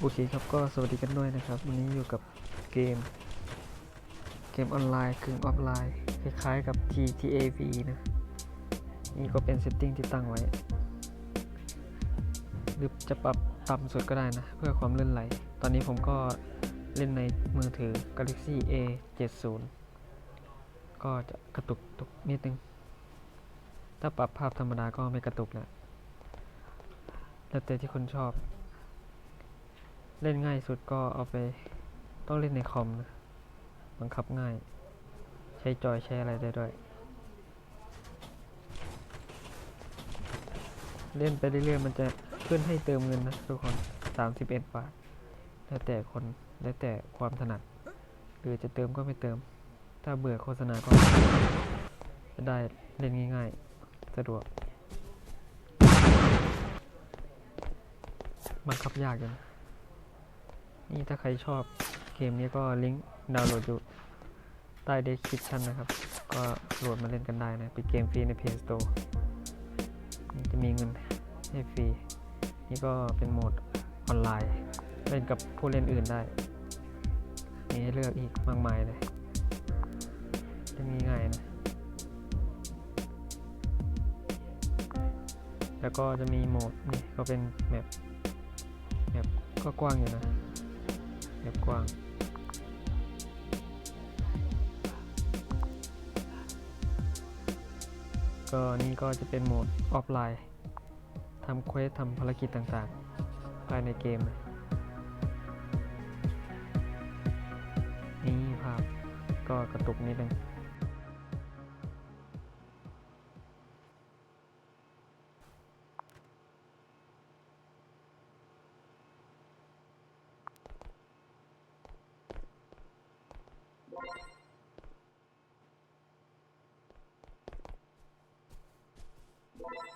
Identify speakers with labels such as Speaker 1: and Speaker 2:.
Speaker 1: โอเคครับก็สวัสดีกันด้วยนะครับ วันนี้อยู่กับเกม เกมออนไลน์กึ่งออฟไลน์ คล้ายๆกับ GTA V นะ นี่ก็เป็นเซตติ้งที่ตั้งไว้ หรือจะปรับต่ำสุดก็ได้นะ เพื่อความลื่นไหล ตอนนี้ผมก็เล่นในมือถือ Galaxy A 70ก็จะกระตุกตุกนิดนึง ถ้าปรับภาพธรรมดาก็ไม่กระตุกแล้วแล้วแต่ที่คนชอบ เล่นง่ายสุดก็เอาไปต้องเล่นในคอมนะบังคับง่าย ใช้จอยใช้อะไรได้ด้วย เล่นไปเรื่อยๆมันจะขึ้นให้เติมเงินนะทุกคน 31 บาท แล้วแต่คน แล้วแต่ความถนัด หรือจะเติมก็ไม่เติม ถ้าเบื่อโฆษณาก็ จะได้เล่นง่ายๆ สะดวกบังคับยากอยู่นะ นี่ถ้าใครชอบเกมนี้ก็ลิงก์ดาวน์โหลดอยู่ใต้ description นะครับ ก็โหลดมาเล่นกันได้นะ เป็นเกมฟรีใน Play Store นี่จะมีเงินให้ฟรี นี่ก็เป็นโหมดออนไลน์ เล่นกับผู้เล่นอื่นได้ มีให้เลือกอีกมากมายเลยเล่นง่ายๆนะ แล้วก็จะมีโหมดนี่ก็เป็นแมปแมปก็กว้างอยู่นะ แบบกว้างก็นี่ก็จะเป็นโหมดออฟไลน์ทำเควสทำภารกิจต่างๆ ภายในเกมนะนี่ภาพก็กระตุกนิดนึง ช